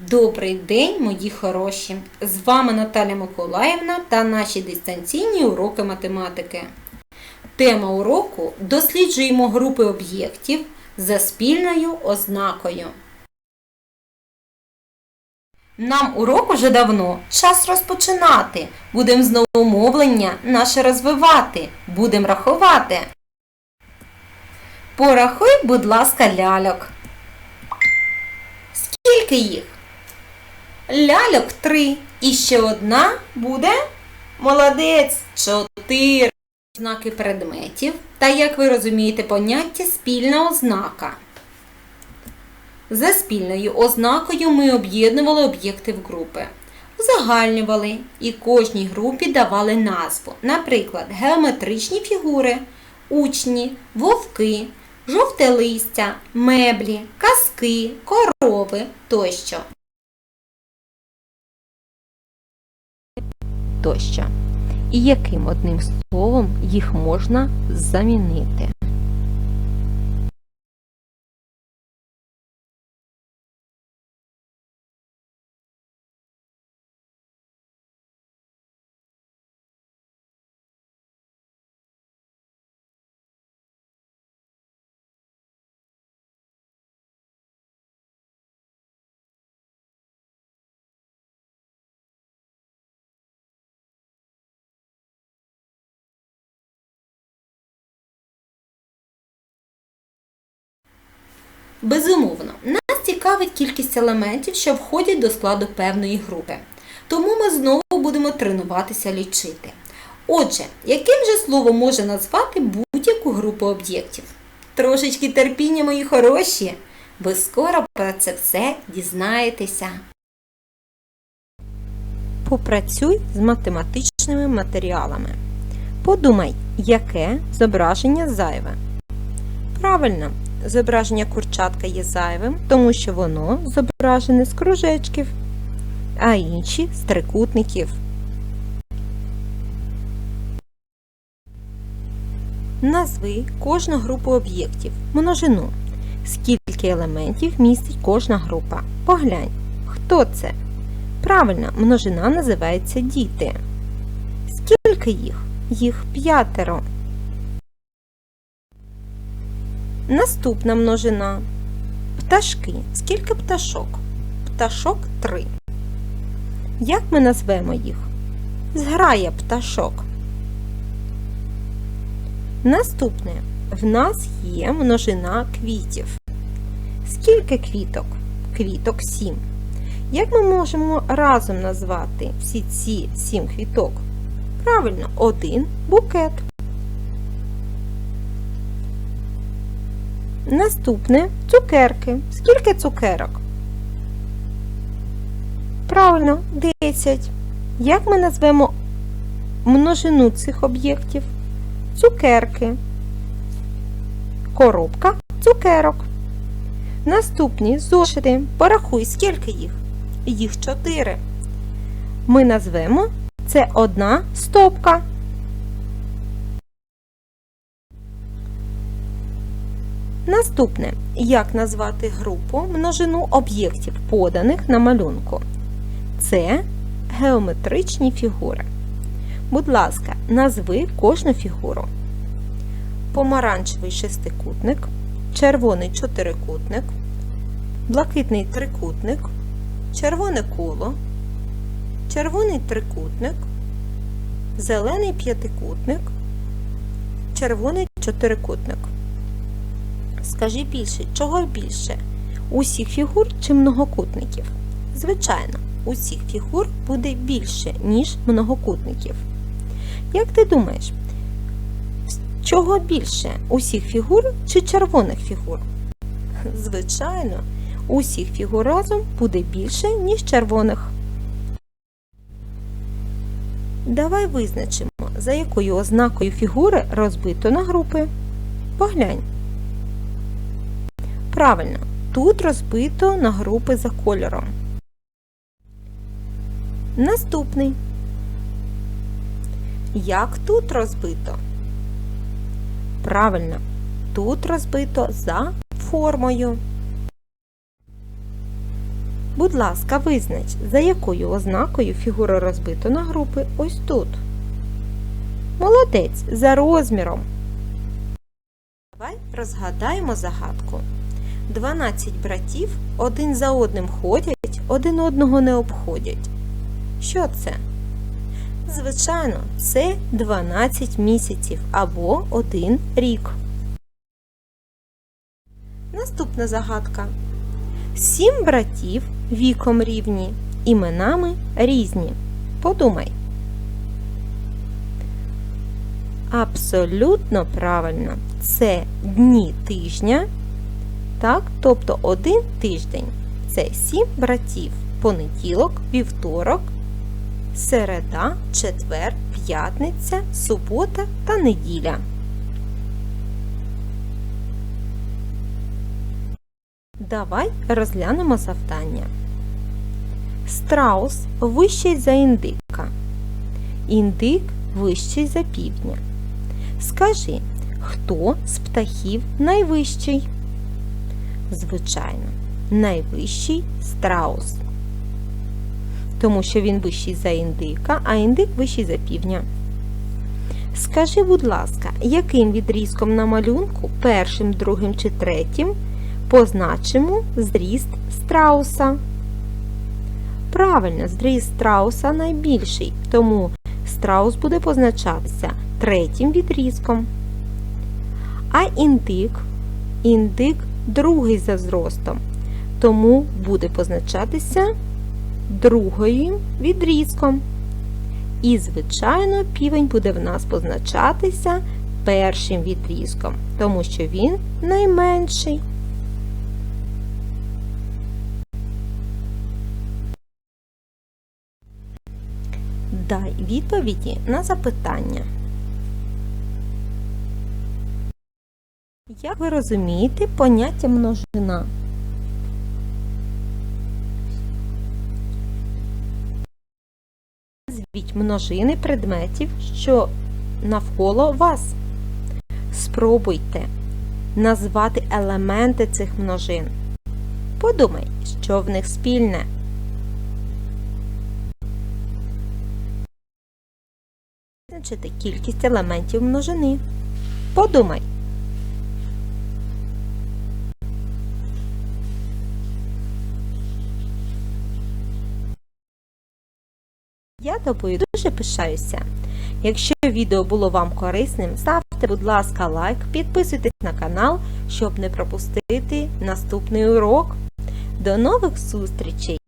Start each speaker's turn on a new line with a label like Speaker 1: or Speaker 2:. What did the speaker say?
Speaker 1: Добрий день, мої хороші! З вами Наталя Миколаївна та наші дистанційні уроки математики. Тема уроку досліджуємо групи об'єктів за спільною ознакою. Нам урок уже давно. Час розпочинати. Будемо знову мовлення наше розвивати. Будемо рахувати. Порахуй, будь ласка, ляльок. Скільки їх? Ляльок три. І ще одна буде молодець. Чотири. Знаки предметів. Та, як ви розумієте, поняття спільна ознака. За спільною ознакою ми об'єднували об'єкти в групи. Узагальнювали і кожній групі давали назву. Наприклад, геометричні фігури, учні, вовки, жовте листя, меблі, казки, корови тощо. Тощо. І яким одним словом їх можна замінити? Безумовно, нас цікавить кількість елементів, що входять до складу певної групи. Тому ми знову будемо тренуватися лічити. Отже, яким же словом може назвати будь-яку групу об'єктів? Трошечки терпіння, мої хороші. Ви скоро про це все дізнаєтеся. Попрацюй з математичними матеріалами. Подумай, яке зображення зайве. Правильно, зображення курчатка є зайвим, тому що воно зображене з кружечків, а інші з трикутників. Назви кожну групу об'єктів, множину. Скільки елементів містить кожна група? Поглянь, хто це? Правильно, множина називається діти. Скільки їх? Їх п'ятеро. Наступна множина. Пташки. Скільки пташок? Пташок три. Як ми назвемо їх? Зграя пташок. Наступне. В нас є множина квітів. Скільки квіток? Квіток сім. Як ми можемо разом назвати всі ці сім квіток? Правильно, один букет. Наступне цукерки. Скільки цукерок? Правильно, 10. Як ми назвемо множину цих об'єктів? Цукерки. Коробка цукерок. Наступні зошити. Порахуй, скільки їх? Їх 4. Ми назвемо це одна стопка. Наступне. Як назвати групу множину об'єктів, поданих на малюнку? Це геометричні фігури. Будь ласка, назви кожну фігуру. Помаранчевий шестикутник, червоний чотирикутник, блакитний трикутник, червоне коло, червоний трикутник, зелений п'ятикутник, червоний чотирикутник. Скажи більше, чого більше? Усіх фігур чи многокутників? Звичайно, усіх фігур буде більше, ніж многокутників. Як ти думаєш, чого більше? Усіх фігур чи червоних фігур? Звичайно, усіх фігур разом буде більше, ніж червоних. Давай визначимо, за якою ознакою фігури розбито на групи. Поглянь. Правильно, тут розбито на групи за кольором. Наступний. Як тут розбито? Правильно, тут розбито за формою. Будь ласка, визнач, за якою ознакою фігура розбито на групи ось тут. Молодець за розміром. Давай розгадаємо загадку. 12 братів один за одним ходять, один одного не обходять. Що це? Звичайно, це 12 місяців або один рік. Наступна загадка. Сім братів віком рівні, іменами різні. Подумай. Абсолютно правильно. Це дні тижня. Так, тобто один тиждень. Це сім братів. Понеділок, вівторок, середа, четвер, п'ятниця, субота та неділя. Давай розглянемо завдання. Страус вищий за індика. Індик вищий за півдня. Скажи, хто з птахів найвищий? Звичайно, найвищий страус. Тому що він вищий за індика, а індик вищий за півдня. Скажи, будь ласка, яким відрізком на малюнку, першим, другим чи третім, позначимо зріст страуса? Правильно, зріст страуса найбільший, тому страус буде позначатися третім відрізком. А індик, індик другий за зростом, тому буде позначатися другим відрізком. І, звичайно, півень буде в нас позначатися першим відрізком, тому що він найменший. Дай відповіді на запитання. Як ви розумієте поняття множина? Назвіть множини предметів, що навколо вас. Спробуйте назвати елементи цих множин. Подумай, що в них спільне. Визначити кількість елементів множини. Подумай. Я тобою дуже пишаюся. Якщо відео було вам корисним, ставте, будь ласка, лайк, підписуйтесь на канал, щоб не пропустити наступний урок. До нових зустрічей!